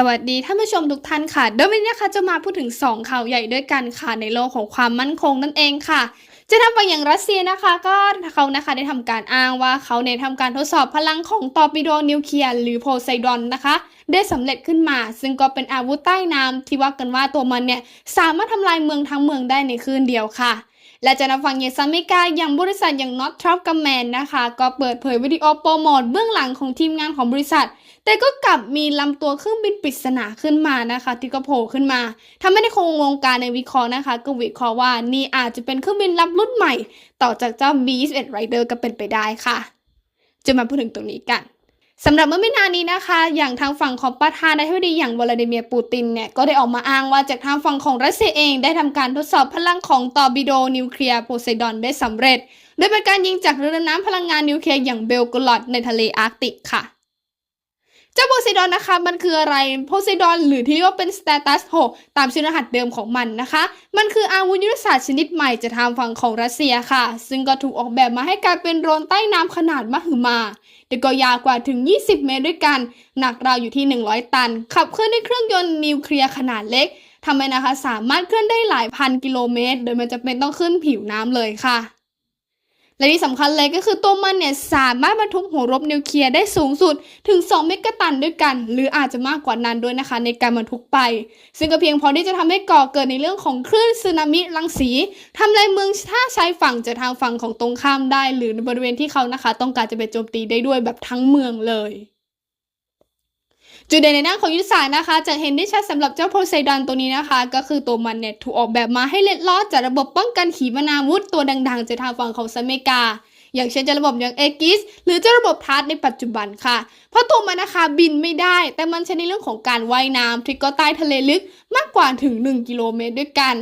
สวัสดีท่านผู้ชมทุกท่านค่ะโดยวันนี้นะคะจะมาพูดถึง 2 ข่าวใหญ่ด้วยกันค่ะในโลกของความมั่นคงนั่นเองค่ะ จะทำไปอย่างรัสเซียนะคะ ก็เขานะคะได้ทำการอ้างว่าเขาเนี่ยทำการทดสอบพลังของตอร์ปิโดนิวเคลียร์หรือโพไซดอนนะคะ ได้สำเร็จขึ้นมา ซึ่งก็เป็นอาวุธใต้น้ำที่ว่ากันว่าตัวมันเนี่ยสามารถทำลายเมืองทั้งเมืองได้ในคืนเดียวค่ะ และจะนำฟังเยซัมเมกาอย่างบริษัทอย่าง Not t r o p กัมแมนนะคะ ก็เปิดเผยวิดีโอโปรโมทเบื้องหลังของทีมงานของบริษัท แต่ก็กลับมีลำตัวเครื่องบินปริศนาขึ้นมานะคะที่ก็โผล่ขึ้นมาทำให้ในคงวงการในวิเคราะห์นะคะ ก็วิเคราะห์ว่านี่อาจจะเป็นเครื่องบินรับรุ่นใหม่ ต่อจากเจ้า B-21 Rider ก็เป็นไปได้ค่ะ จะมาพูดถึงตรงนี้กัน สำหรับเมื่อไม่นานนี้นะคะ อย่างทางฝั่งของประธานาธิบดีอย่างวลาดิเมียร์ปูตินเนี่ยก็ได้ออกมาอ้างว่าจากทางฝั่งของรัสเซียเองได้ทำการทดสอบพลังของตอร์บิโดนิวเคลียร์โพไซดอนได้สำเร็จ โดยเป็นการยิงจากเรือดำน้ำพลังงานนิวเคลียร์อย่างเบลกลอดในทะเลอาร์กติกค่ะ จ้าโพไซดอนนะคะ มันคืออะไรโพไซดอนหรือที่เรียกว่าเป็นสเตตัส6ตามชื่อรหัสเดิมของมันนะคะ มันคืออาวุธยุทธศาสตร์ชนิดใหม่จากทางฝั่งของรัสเซียค่ะ ซึ่งก็ถูกออกแบบมาให้กลายเป็นโดรนใต้น้ำขนาดมหึมาโดยก็ยาวกว่าถึง 20 เมตรด้วยกัน หนักราวอยู่ที่ 100 ตัน ขับเคลื่อนด้วยเครื่องยนต์นิวเคลียร์ขนาดเล็กทำให้นะคะสามารถเคลื่อนได้หลายพันกิโลเมตร โดยมันจะเป็นต้องขึ้นผิวน้ำเลยค่ะ และที่สำคัญเลยก็คือตัวมันเนี่ยสามารถบรรทุกหัวรบนิวเคลียร์ได้สูงสุดถึง 2 เมกะตันด้วยกัน หรืออาจจะมากกว่านั้นด้วยนะคะ ในการบรรทุกไป ซึ่งก็เพียงพอที่จะทำให้ก่อเกิดในเรื่องของคลื่นสึนามิรังสีทำลายเมืองท่าชายฝั่งจากทางฝั่งของตรงข้ามได้ หรือในบริเวณที่เขานะคะ ต้องการจะไปโจมตีได้ด้วยแบบทั้งเมืองเลย จุดเด่นในด้านของยุทธศาสตร์นะคะ จะเห็นได้ชัดสำหรับเจ้าโพไซดอนตัวนี้นะคะ ก็คือตัวมันเนี่ยถูกออกแบบมาให้เล็ดลอดจากระบบป้องกันขีปนาวุธตัวดังๆ จากทางฝั่งของสหรัฐอเมริกาอย่างเช่นจ้าระบบอย่างเอกิสหรือเจ้าระบบทาร์ในปัจจุบันค่ะ เพราะตัวมันนะคะบินไม่ได้ แต่มันใช้ในเรื่องของการว่ายน้ำที่ก็ใต้ทะเลลึกมากกว่าถึง 1 กิโลเมตรด้วยกัน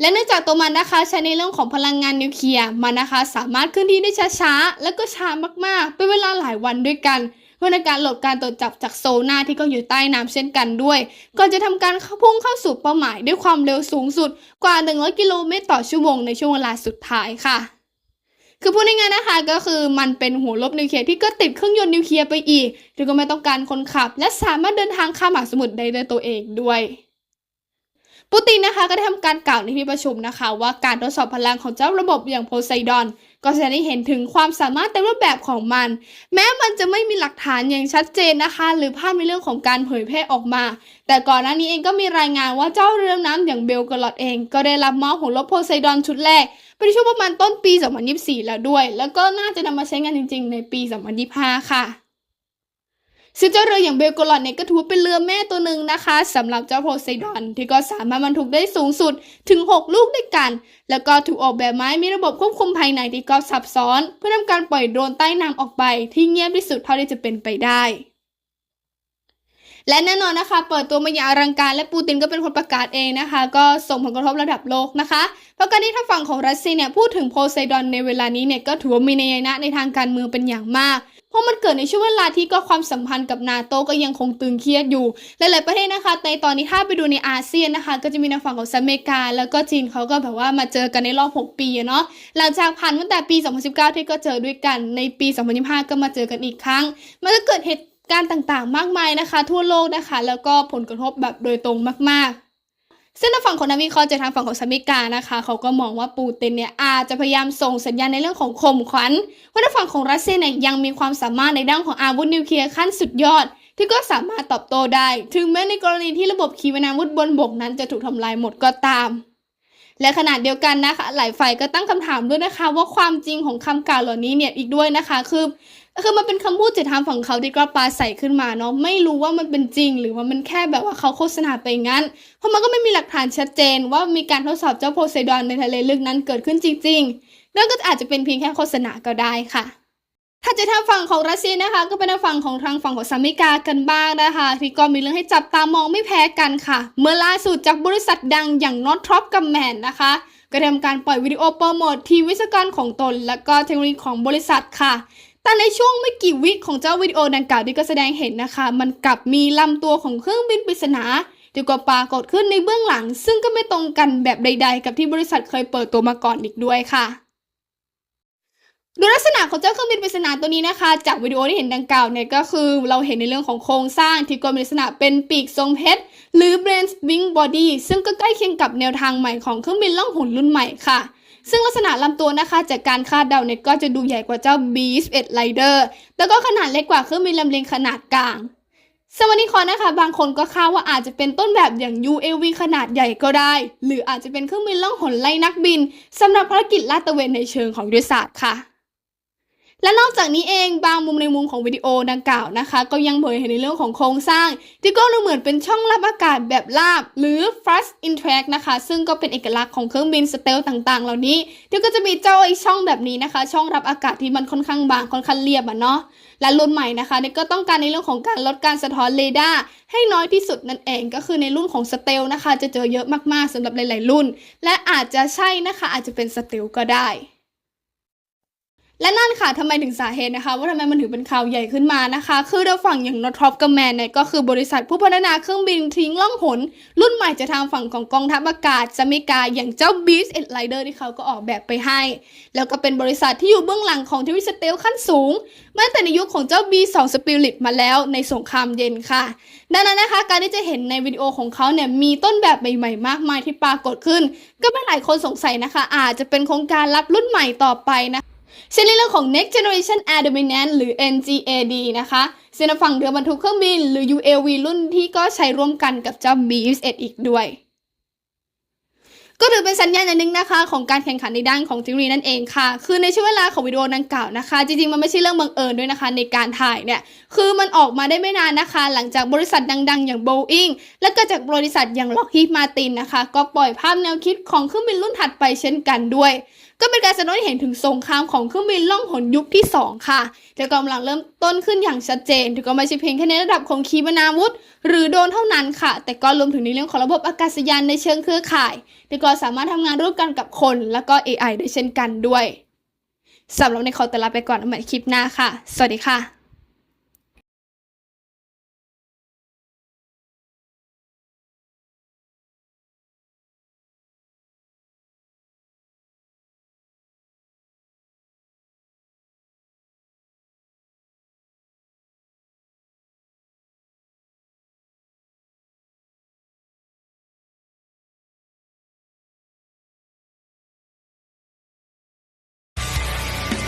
และเนื่องจากตัวมันนะคะใช้ในเรื่องของพลังงานนิวเคลียร์มันนะคะสามารถเคลื่อนที่ได้ช้าๆ แล้วก็ช้ามากๆ เป็นเวลาหลายวันด้วยกัน เพื่อในการหลบการตรวจจับจากโซน่าที่ก็อยู่ใต้น้ำเช่นกันด้วย ก่อนจะทำการพุ่งเข้าสู่เป้าหมายด้วยความเร็วสูงสุดกว่า 100 กิโลเมตรต่อชั่วโมงในช่วงเวลาสุดท้ายค่ะคือพูดง่ายๆนะคะก็คือมันเป็นหัวลบนิวเคลียร์ที่ก็ติดเครื่องยนต์นิวเคลียร์ไปอีกที่ก็ไม่ต้องการคนขับ และสามารถเดินทางข้ามมหาสมุทรได้ด้วยตัวเองด้วยปูตินนะคะก็ได้ทำการกล่าวในที่ประชุมนะคะ ว่าการทดสอบพลังของเจ้าระบบอย่างโพไซดอน ก็แสดงให้เห็นถึงความสามารถเต็มรูปแบบของมัน แม้มันจะไม่มีหลักฐานอย่างชัดเจนนะคะ หรือภาพในเรื่องของการเผยแพร่ออกมา แต่ก่อนหน้านี้เองก็มีรายงานว่าเจ้าเรือน้ำอย่างเบลกลอดเอง ก็ได้รับมอบหัวลบโพไซดอนชุดแรกเป็นช่วงประมาณต้นปี 2024 แล้วด้วย แล้วก็น่าจะนำมาใช้งานจริง ๆ ในปี 2025 ค่ะ ซึ่งเจ้าเรืออย่างเบลกลอดเนี่ยก็ถือเป็นเรือแม่ตัวหนึ่งนะคะสำหรับเจ้าโพไซดอนที่ก็สามารถบรรทุกได้สูงสุดถึง 6 ลูกด้วยกัน แล้วก็ถูกออกแบบมามีระบบควบคุมภายในที่ก็ซับซ้อน เพื่อทำการปล่อยโดรนใต้น้ำออกไป ที่เงียบที่สุดเท่าที่จะเป็นไปได้และแน่นอนนะคะ เปิดตัวมาอย่างอลังการและปูตินก็เป็นคนประกาศเองนะคะ ก็ส่งผลกระทบระดับโลกนะคะ เพราะการที่ทางฝั่งของรัสเซียเนี่ยพูดถึงโพไซดอนในเวลานี้เนี่ยก็ถือว่ามีนัยยะในทางการเมืองเป็นอย่างมาก เพราะมันเกิดในช่วงเวลาที่ก็ความสัมพันธ์กับนาโตก็ยังคงตึงเครียดอยู่ หลาย ๆ ประเทศนะคะในตอนนี้ถ้าไปดูในอาเซียนนะคะ ก็จะมีในฝั่งของสหรัฐอเมริกา แล้วก็จีนเขาก็แบบว่ามาเจอกันในรอบ 6 ปีอะเนาะหลังจากผ่านตั้งแต่ปี 2019 ที่ก็เจอด้วยกันในปี 2025 ก็มาเจอกันอีกครั้ง มันก็เกิดเหตุการณ์ต่าง ๆ มากมายนะคะ ทั่วโลกนะคะ แล้วก็ผลกระทบแบบโดยตรงมาก ๆ ซึ่งทางฝั่งของนักวิเคราะห์จากทางฝั่งของสมิกานะคะ เขาก็มองว่าปูตินเนี่ยอาจจะพยายามส่งสัญญาณในเรื่องของข่มขวัญว่าทางฝั่งของรัสเซียเนี่ยยังมีความสามารถในด้านของอาวุธนิวเคลียร์ขั้นสุดยอด ที่ก็สามารถตอบโต้ได้ ถึงแม้ในกรณีที่ระบบขีปนาวุธบนบกนั้นจะถูกทำลายหมดก็ตาม และขนาดเดียวกันนะคะ หลายฝ่ายก็ตั้งคำถามด้วยนะคะ ว่าความจริงของคำกล่าวเหล่านี้เนี่ยอีกด้วยนะคะ คือ คือมันเป็นคำพูดจากทางฝั่งเขาที่ก็ปาใส่ขึ้นมาเนาะไม่รู้ว่ามันเป็นจริง หรือว่ามันแค่แบบว่าเขาโฆษณาไปงั้น เพราะมันก็ไม่มีหลักฐานชัดเจน ว่ามีการทดสอบเจ้าโพไซดอนในทะเลลึกนั้นเกิดขึ้นจริงๆนั่นก็อาจจะเป็นเพียงแค่โฆษณาก็ได้ค่ะถ้าจะทางฝั่งของรัสเซียนะคะ ก็เป็นทางฝั่งของทางฝั่งของสหรัฐอเมริกากันบ้างนะคะที่ก็มีเรื่องให้จับตามองไม่แพ้กันค่ะ เมื่อล่าสุดจากบริษัทดังอย่าง n o t r o p กับแมนนะคะก็ทำการปล่อยวิดีโอโปรโมททีวิศกรของตน และก็เทคโนโลยีของบริษัทค่ะ แต่ในช่วงไม่กี่วิของเจ้าวิดีโอดังกล่าวที่ก็แสดงเห็นนะคะ มันกลับมีลำตัวของเครื่องบินปริศนาที่ก็ปรากฏขึ้นในเบื้องหลัง ซึ่งก็ไม่ตรงกันแบบใด ๆ กับที่บริษัทเคยเปิดตัวมาก่อนอีกด้วยค่ะโดยลักษณะของเจ้าเครื่องบินปริศนาตัวนี้นะคะ จากวิดีโอที่เห็นดังกล่าวเนี่ยก็คือเราเห็นในเรื่องของโครงสร้างที่ก็มีลักษณะเป็นปีกทรงเพชรหรือ Brains Wing Body ซึ่งก็ใกล้เคียงกับแนวทางใหม่ของเครื่องบินล่องหนรุ่นใหม่ค่ะ ซึ่งลักษณะลำตัวนะคะ จากการคาดเดาเนี่ยก็จะดูใหญ่กว่าเจ้า B-21 Rider แล้วก็ขนาดเล็กกว่าเครื่องบินลำเลียงขนาดกลางสวัสดีคอนนะคะ บางคนก็คาดว่าอาจจะเป็นต้นแบบอย่าง UAV ขนาดใหญ่ก็ได้ หรืออาจจะเป็นเครื่องบินล่องหนไล่นักบินสำหรับภารกิจลาดตระเวนในเชิงของยุทธศาสตร์ค่ะ และนอกจากนี้เองบางมุมในมุมของวิดีโอดังกล่าวนะคะ ก็ยังเผยเห็นในเรื่องของโครงสร้าง ที่ก็ดูเหมือนเป็นช่องรับอากาศแบบลาบ หรือ thrust in track นะคะ ซึ่งก็เป็นเอกลักษณ์ของเครื่องบินสเตลต่างๆ เหล่านี้ ที่ก็จะมีเจ้าไอช่องแบบนี้นะคะ ช่องรับอากาศที่มันค่อนข้างบางค่อนข้างเรียบอะเนาะและรุ่นใหม่นะคะนี่ก็ต้องการในเรื่องของการลดการสะท้อนเรดาร์ให้น้อยที่สุดนั่นเองก็คือในรุ่นของสเตลนะคะ จะเจอเยอะมากๆสำหรับหลายๆรุ่น และอาจจะใช่นะคะอาจจะเป็นสเตลก็ได้ และนั่นค่ะทำไมถึงสาเหตุนะคะ ว่าทำไมมันถึงเป็นข่าวใหญ่ขึ้นมานะคะ คือเราฝั่งอย่าง Northrop Grumman เนี่ยก็คือบริษัทผู้พัฒนาเครื่องบินทิ้งล่องหน รุ่นใหม่จะทางฝั่งของกองทัพอากาศจะมีการอย่างเจ้า Beast and Rider ที่เขาก็ออกแบบไปให้ แล้วก็เป็นบริษัทที่อยู่เบื้องหลังของทวีสเตลขั้นสูงมาตั้งแต่ในยุคของเจ้า B2 Spirit มาแล้วในสงครามเย็นค่ะ ดังนั้นนะคะการที่จะเห็นในวิดีโอของเขาเนี่ยมีต้นแบบใหม่ๆมากมายที่ปรากฏขึ้น ก็เป็นหลายคนสงสัยนะคะ อาจจะเป็นโครงการรับรุ่นใหม่ต่อไปนะ เช่นในเรื่องของ Next Generation Air Dominance หรือ NGAD นะคะซึ่นฝั่งเรือบรรทุกเครื่องบินหรือ UAV รุ่นที่ก็ใช้ร่วมกันกับเจ้า B-21 อีกด้วย ก็ถือเป็นสัญญาณอย่างหนึ่งนะคะ ของการแข่งขันในด้านของเทีวีนั่นเองค่ะ คือในช่วงเวลาของวิดีโอดังกล่าวนะคะ จริงๆ มันไม่ใช่เรื่องบังเอิญด้วยนะคะ ในการถ่ายเนี่ย คือมันออกมาได้ไม่นานนะคะ หลังจากบริษัทดัง ๆ อย่าง Boeing และก็จากบริษัทอย่าง Lockheed Martin นะคะ ก็ปล่อยภาพแนวคิดของเครื่องบินรุ่นถัดไปเช่นกันด้วย ก็เป็นการแสดงให้เห็นถึงสงครามของเครื่องบินล่องหนยุคที่ 2 ค่ะแต่กำลังเริ่มต้นขึ้นอย่างชัดเจน ถึงก็ไม่ใช่เพียงแค่ในระดับของขีปนาวุธ หรือโดนเท่านั้นค่ะ แต่ก็รวมถึงในเรื่องของระบบอากาศยานในเชิงเครือข่ายที่ก็สามารถทำงานร่วมกันกับคน และก็ AI ได้เช่นกันด้วยสำหรับในขอตลาไปก่อนเอาใหม่คลิปหน้าค่ะ สวัสดีค่ะ